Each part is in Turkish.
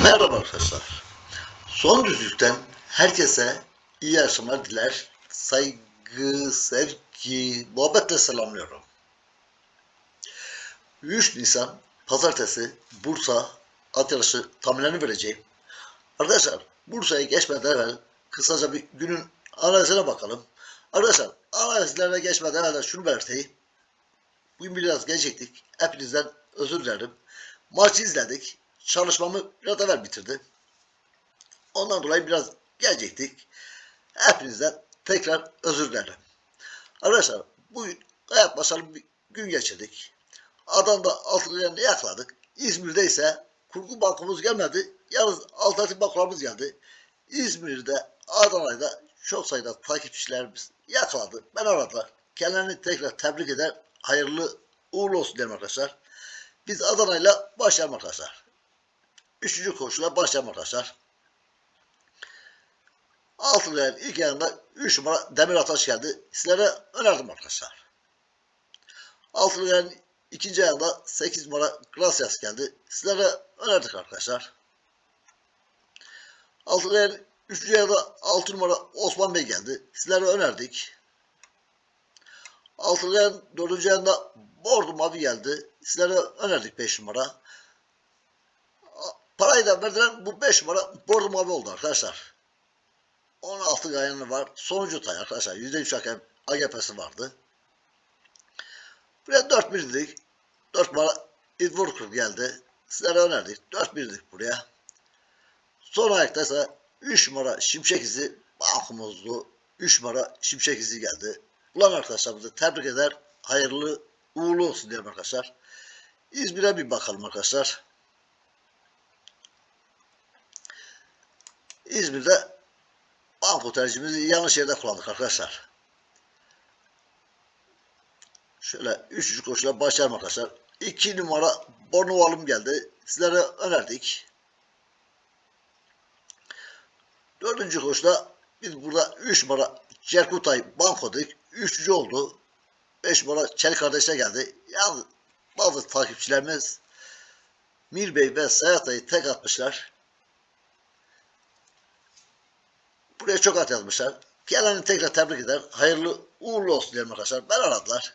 Merhaba arkadaşlar. Son düzlükten herkese iyi akşamlar diler. Saygı, sevgi, muhabbetle selamlıyorum. 3 Nisan Pazartesi Bursa at yarışı tahminlerini vereceğim. Arkadaşlar Bursa'ya geçmeden evvel kısaca bir günün analizine bakalım. Arkadaşlar analizlerine geçmeden evvel şunu belirteyim. Bugün biraz geciktik. Hepinizden özür dilerim. Maçı izledik. Çalışmamı biraz evvel bitirdim. Ondan dolayı biraz geciktik. Hepinizden tekrar özür dilerim. Arkadaşlar bugün gayet başarılı bir gün geçirdik. Adana'da altınlarını yakaladık. İzmir'de ise kurgu bankomuz gelmedi. Yalnız alternatif bankolarımız geldi. İzmir'de, Adana'da çok sayıda takipçilerimiz yakaladı. Ben aradılar. Kendilerini tekrar tebrik eder. Hayırlı uğurlu olsun derim arkadaşlar. Biz Adana'yla başlayalım arkadaşlar. Üçüncü koşuyla başlayalım arkadaşlar. Altınların ilk yanında 3 numara Demir Ataş geldi. Sizlere önerdim arkadaşlar. Altınların ikinci ayağında 8 numara Gracias geldi. Sizlere önerdik arkadaşlar. Altınların üçüncü ayağında 6 numara Osman Bey geldi. Sizlere önerdik. Altınların dördüncü ayağında Bordo Mavi geldi. Sizlere önerdik 5 numara. Parayı da verdiren bu 5 numara Bordo Mavi oldu arkadaşlar. 16 gayanı var. Sonuncu tay arkadaşlar. %3 hakem AGP'si vardı. Buraya 4 birlik. 4 numara Idvorkur geldi. Sizlere önerdik. 4 birlik buraya. Son ayakta ise 3 numara Şimşek izi bankumuzdu. 3 numara Şimşek izi geldi. Ulan arkadaşlarımızı tebrik eder. Hayırlı uğurlu olsun diyelim arkadaşlar. İzmir'e bir bakalım arkadaşlar. İzmir'de tercihimizi yanlış yerde kullandık arkadaşlar. Şöyle üçüncü koşuyla başlayalım arkadaşlar. 2 numara Bornovalım geldi. Sizlere önerdik. Dördüncü koşuda biz burada 3 numara Cerkutay banko dedik. Üçüncü oldu. 5 numara Çelik kardeşine geldi. Yalnız bazı takipçilerimiz Mir Bey ve Sayatay'ı tek atmışlar. Buraya çok at yazmışlar. Kendilerini tekrar tebrik eder. Hayırlı uğurlu olsun diyelim arkadaşlar. Ben aradılar.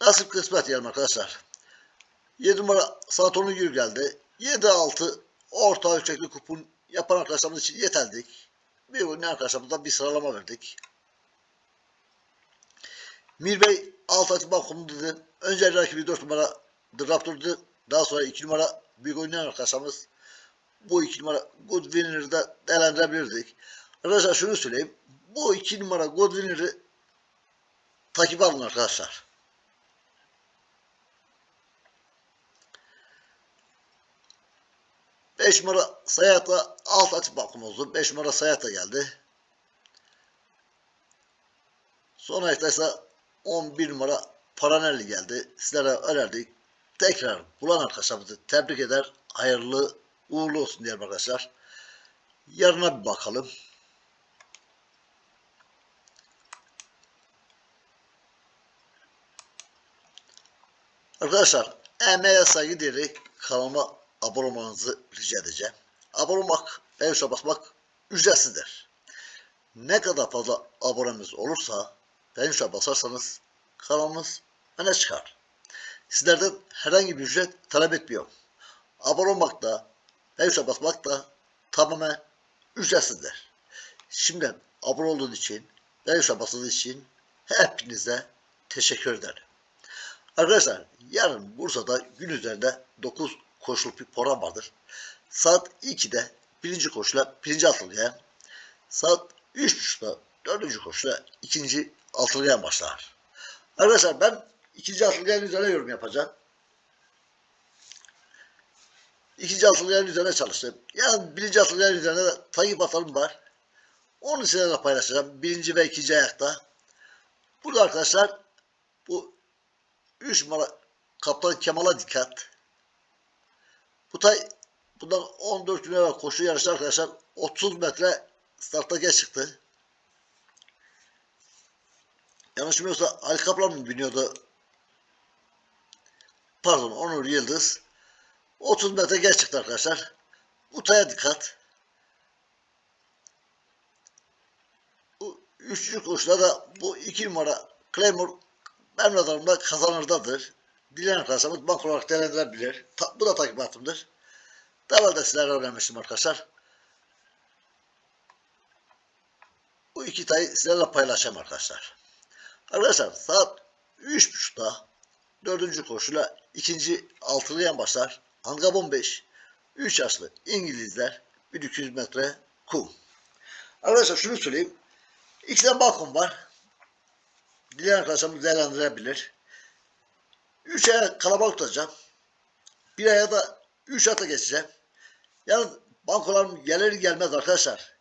Nasip kısmet diyelim arkadaşlar. 7 numara Saturn Gül geldi. 7-6 orta ölçekli kupon yapan arkadaşlarımız için yeterdik. Bir gün arkadaşlarımızdan bir sıralama verdik. Mir Bey alt açı balkonu dedi. Önce rakibi 4 numara The. Daha sonra 2 numara büyük oynayan arkadaşlarımız bu 2 numara Good Winner'ı da değerlendirebilirdik. Arkadaşlar şunu söyleyeyim. Bu 2 numara Good Winner'ı takip alın arkadaşlar. Beş numara Sayat'a alt açık balkonumuzdu. Beş numara Sayat'a geldi. Son ayakta ise 11 numara Paranelli geldi. Sizlere önerdik. Tekrar bulan arkadaşlarımızı tebrik eder. Hayırlı uğurlu olsun diyelim arkadaşlar. Yarına bir bakalım. Arkadaşlar emeğe saygı diyerek kanalıma abone olmanızı rica edeceğim. Abone olmak, tuşuna basmak ücretsizdir. Ne kadar fazla abonemiz olursa tuşuna basarsanız kanalımız öne çıkar. Sizlerden herhangi bir ücret talep etmiyorum. Abone olmak da, tuşuna basmak da tamamen ücretsizdir. Şimdiden abone olduğunuz için, tuşuna bastığınız için hepinize teşekkür ederim. Arkadaşlar yarın Bursa'da gün üzerinde 9 koşuluk bir program vardır. Saat 2'de birinci koşula birinci atılgayan, saat 3.30'da dördüncü koşula ikinci atılgayan başlar. Arkadaşlar ben ikinci atılgayan üzerine yorum yapacağım. İkinci atılgayan üzerine çalıştım. Yani birinci atılgayan üzerine de takip atalım var. Onu sizinle paylaşacağım. Birinci ve ikinci ayakta. Burada arkadaşlar bu 3 numara Kaptan Kemal'a dikkat. Bu tay bundan 14 gün evvel koşu yarışı arkadaşlar 30 metre startta geç çıktı. Yanlış bilmiyorsa Ali Kaplan mı biniyordu? Pardon Onur Yıldız. 30 metre geç çıktı arkadaşlar. Utaya dikkat. Bu üçüncü koşuda da bu iki numara Claymore benim nazarımda kazanırdadır. Dileyen arkadaşlarımız bank olarak değerlendirebilir. Ta- bu da takibatımdır. Daha da sizlere öğrenmiştim arkadaşlar. Bu iki tayı sizlerle paylaşacağım arkadaşlar. Arkadaşlar saat 3.30'da dördüncü koşuyla ikinci altılı yan başlar. Angab 15. 3 yaşlı İngilizler 1200 metre kum. Arkadaşlar şunu söyleyeyim. İkisinden balkon var. Dileyen arkadaşlarımız değerlendirebilir. 3 aya kalabalık tutacağım. Bir aya da 3 ata geçeceğim. Yalnız bankolarım gelir gelmez arkadaşlar.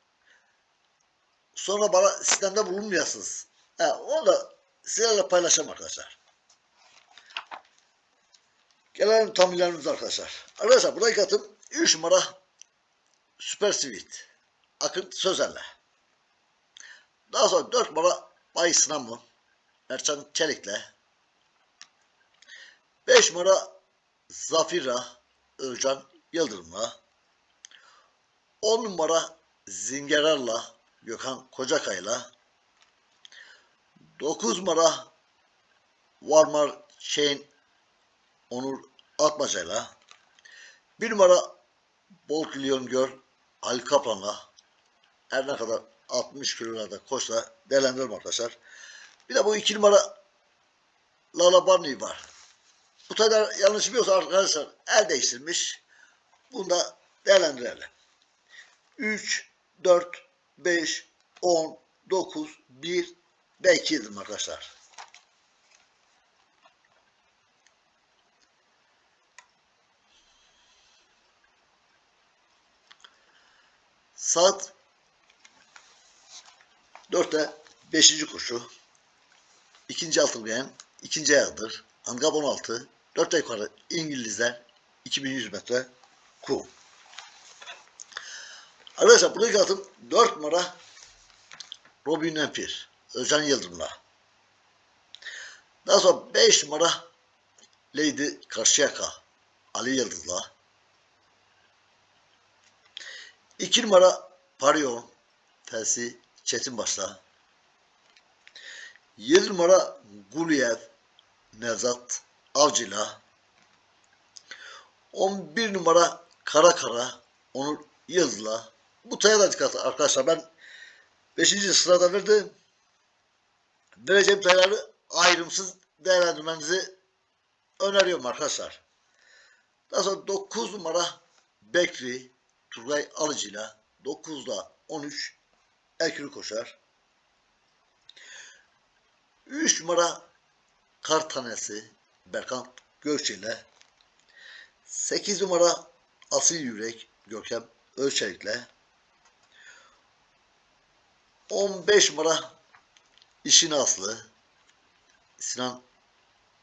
Sonra bana sistemde bulunmayasınız. He, onu da sizlerle paylaşacağım arkadaşlar. Gelelim tahminlerimize arkadaşlar. Arkadaşlar buradaki atım 3 numara Süper Sweet. Akın Sözen'le. Daha sonra 4 numara Bay Sınamı. Erçan Çelik'le. 5 numara Zafira Özcan Yıldırım'la. 10 numara Zingerar'la Gökhan Kocakay'la. 9 numara Varmar Şeyin Onur Atmaca'yla. 1 numara Bolt Lyon Gör Ali Kaplan'la. Her ne kadar 60 kilolarda koşsa değerlendirelim arkadaşlar. Bir de bu 2 numara Lala Barney var. Bu kadar yanlış biliyorsa arkadaşlar el değiştirmiş. Bunu da değerlendirelim. 3, 4, 5, 10, 9, 1 ve 2 yedim arkadaşlar. Saat 4'te 5. koşu. İkinci altın beğen, ikinci ayağıdır. Angab 16, 4 yukarı İngilizler 2100 metre kum. Arkadaşlar buradaki atım 4 numara Robin Empir. Özcan Yıldırım'la. Daha sonra 5 numara Lady Karşıyaka. Ali Yıldız'la. 2 numara Parion. Felsi Çetinbaş'la. 7 numara Guliyev Nevzat Avcı'la. 11 numara Kara Kara Onur Yıldız'la. Bu taya da dikkat arkadaşlar. Ben 5. sırada verdim. Vereceğim tayları ayrımsız değerlendirmenizi öneriyorum arkadaşlar. Daha sonra 9 numara Bekri Turgay Alıcı'yla 9'da 13 Ekürü koşar. 3 numara Kar Tanesi Berkan Gökçe ile. 8 numara Asil Yürek Görkem Ölçelik'le 15 numara İşin Aslı Sinan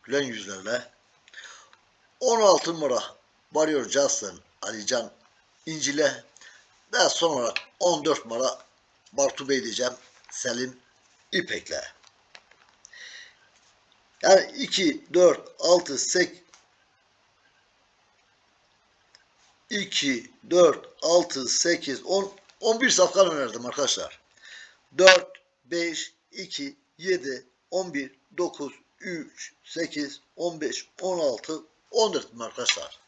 Gülen Yüzler'le. 16 numara Varıyor Justin Alican İncil'e ve son olarak 14 numara Bartu Bey diyeceğim Selim İpek'le. Yani 2, 4, 6, 8, 2, 4, 6, 8, 10, 11 safkan önerdim arkadaşlar. 4, 5, 2, 7, 11, 9, 3, 8, 15, 16, 14 mi arkadaşlar?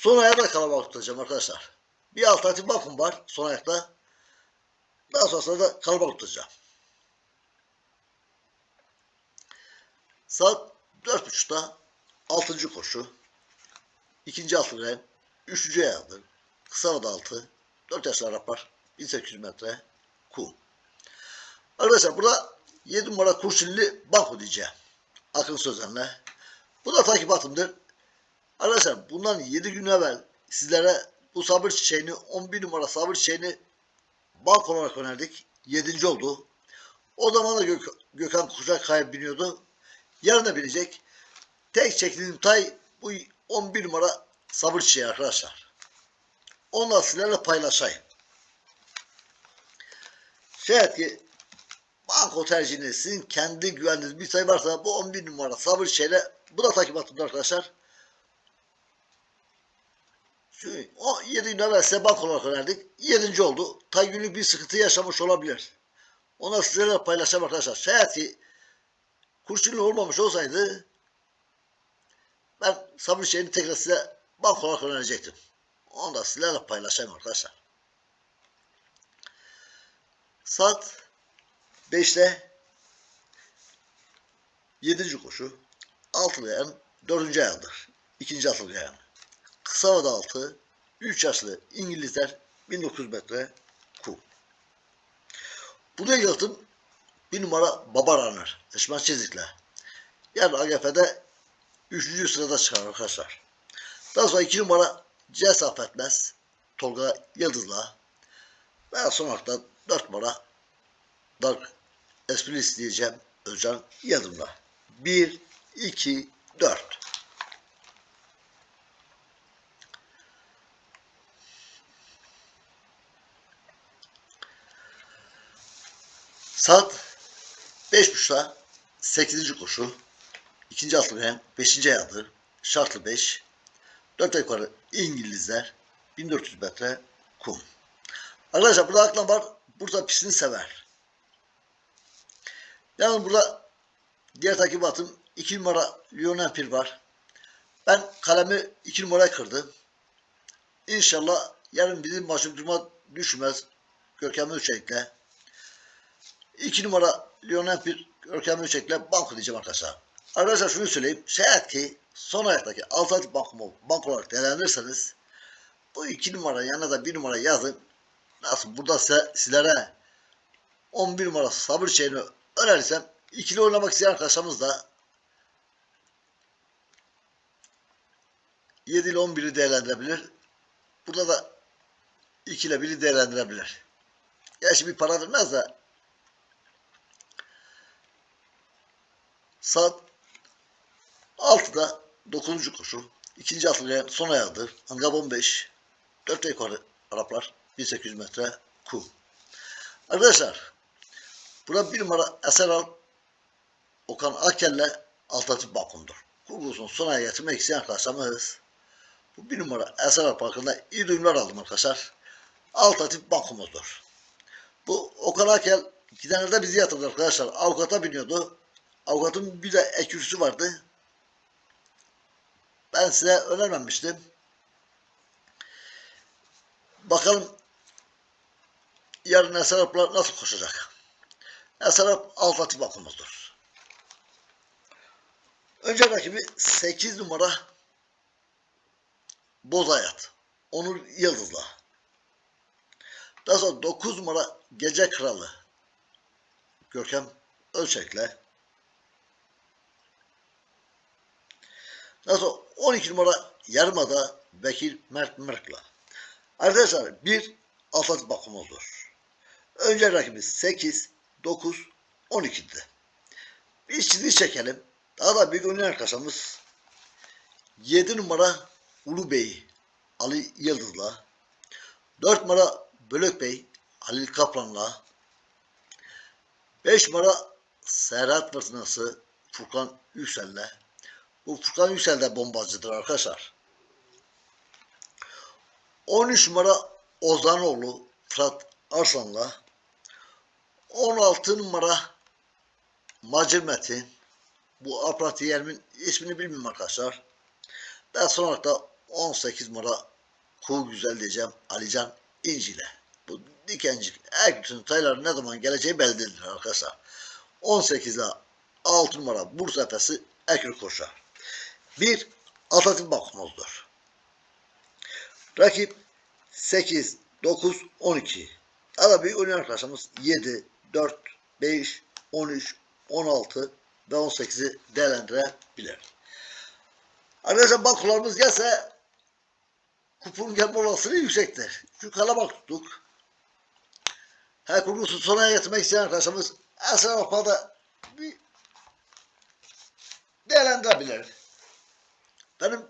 Son ayakta kalabalık tutacağım arkadaşlar. Bir alternatif bakım var son ayakta. Daha sonrasında da kalabalık tutacağım. Saat 4.30'da 6. koşu. ikinci altı ren, üçüncü ayağıdır. Kısa da altı, 4 yaşlı Arap var. 1800 metre kum. Arkadaşlar burada 7 numara kurşunlu banko diyeceğim. Akın Sözen'le. Bu da takibatımdır. Arkadaşlar bundan 7 gün evvel sizlere bu sabır çiçeğini 11 numara sabır çiçeğini bank olarak önerdik. 7. oldu. O zaman da Gök Gökhan Kuşakaya biniyordu. Yarın da binecek. Tek çektiğim tay bu 11 numara sabır çiçeği arkadaşlar. Onu da sizlerle paylaşayım. Şayet ki banko tercihinde sizin kendi güvendiğiniz bir sayı varsa bu 11 numara sabır çiçeğiyle bu da takip attım arkadaşlar. O 7 gün evvel size bank olarak önerdik. 7. oldu. Tay günlük bir sıkıntı yaşamış olabilir. Ona sizlerle paylaşacağım arkadaşlar. Ki kurşunlu olmamış olsaydı ben sabır şeyini tekrar size bank olarak önerecektim. Onu da sizlerle paylaşayım arkadaşlar. Saat 5'te 7. koşu altılı yan 4. ayağıdır. 2. atıl yan. Kısa havada altı 3 yaşlı İngilizler 1900 metre kum. Bu da yıltım bir numara Baba Runner. Eşman Çizik'le. Yani AGF'de 3. sırada çıkar arkadaşlar. Daha sonra 2 numara Cesaf Etmez. Tolga Yıldız'la. Ve son da 4 numara Dark Esprit diyeceğim Özcan Yıldırım'la. 1, 2, 4. Saat 5.30'da 8. koşu. 2. atlı hem 5. ayağı. Şartlı 5. 4 yukarı İngilizler. 1400 metre kum. Arkadaşlar burada aklım var. Bursa pistini sever. Yani burada diğer takibatım 2 numara Lionel Pir var. Ben kalemi 2 numaraya kırdım. İnşallah yarın bizim maçım durma düşmez. Görkem Ölçek'le. 2 numara Lionel Pir Görkem Ölçek'le banko diyeceğim arkadaşlar. Arkadaşlar şunu söyleyeyim. Şayet ki son ayaktaki alternatif banko, banko olarak değerlendirirseniz bu 2 numara yanına da 1 numara yazın. Nasıl burada size, sizlere 11 numara sabır şeyini önerirsem ikili oynamak isteyen arkadaşlarımız da 7 ile 11'i değerlendirebilir. Burada da 2 ile 1'i değerlendirebilir. Gerçi bir para vermez de saat 6'da 9. koşu. ikinci atlıya son ayağıdır. Angab 15. 4 yukarı Araplar. 1800 metre kum. Arkadaşlar burada bir numara Eser Al Okan Akel'le Alternatif Balkon'dur. Kurgusunu sona getirmek isteyen arkadaşlarımız bu bir numara Eser Al Parkı'nda iyi duyumlar aldım arkadaşlar. Alternatif bankomuzdur. Bu Okan Akel gidenlerde bizi yatırdı arkadaşlar. Avukata biniyordu. Avukatın bir de ekürüsü vardı. Ben size önermemiştim. Bakalım yarın Eser Alplar nasıl koşacak? Eser Alp Alfatih bakımızdır. Önce rakibi 8 numara Bozayat. Onur Yıldız'la. Daha sonra 9 numara Gece Kralı. Görkem Ölçek'le. Daha sonra 12 numara Yarımada Bekir Mert Mert'la. Arkadaşlar bir Alfatih bakımızdır. Önce rakibi 8, 9, 12'de. Bir çizgi çekelim. Daha da bir oynayan arkadaşımız 7 numara Ulu Bey Ali Yıldız'la 4 numara Bölük Bey Halil Kaplan'la 5 numara Serhat Fırtınası Furkan Yüksel'le bu Furkan Yüksel de bombacıdır arkadaşlar. 13 numara Ozanoğlu Fırat Arslan'la 16 numara Macir Metin bu aparatı yerimin ismini bilmiyorum arkadaşlar. Daha sonra da 18 numara Kuğu Güzel diyeceğim Alican İncil'e. Bu dikencik Erkut'un tayları ne zaman geleceği belli değildir arkadaşlar. 18 ile 6 numara Bursa Efesi Ekür koşar. Bir Atatürk bakımızdır. Rakip 8, 9, 12. Ara bir oynayan arkadaşımız 7, 4, 5, 13, 16 ve 18'i değerlendirebilir. Arkadaşlar bankolarımız gelse kupon gelme olasılığı yüksektir. Çünkü kalabalık tuttuk. Her kurgusu sona getirmek isteyen arkadaşımız Esra Bakma'da bir değerlendirebilir. Benim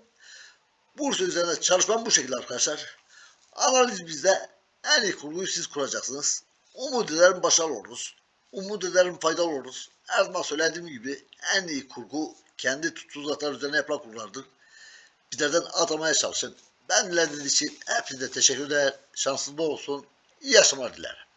Bursa üzerinde çalışmam bu şekilde arkadaşlar. Analiz bizde en iyi kurguyu siz kuracaksınız. Umut ederim başarılı oluruz. Umut ederim faydalı oluruz. Her zaman söylediğim gibi en iyi kurgu kendi tuttuğu zatlar üzerine yapılan kurgulardır. Bizlerden atamaya çalışın. Ben dinlediğiniz için hepinize teşekkürler. Şanslı olsun. İyi yaşamlar dilerim.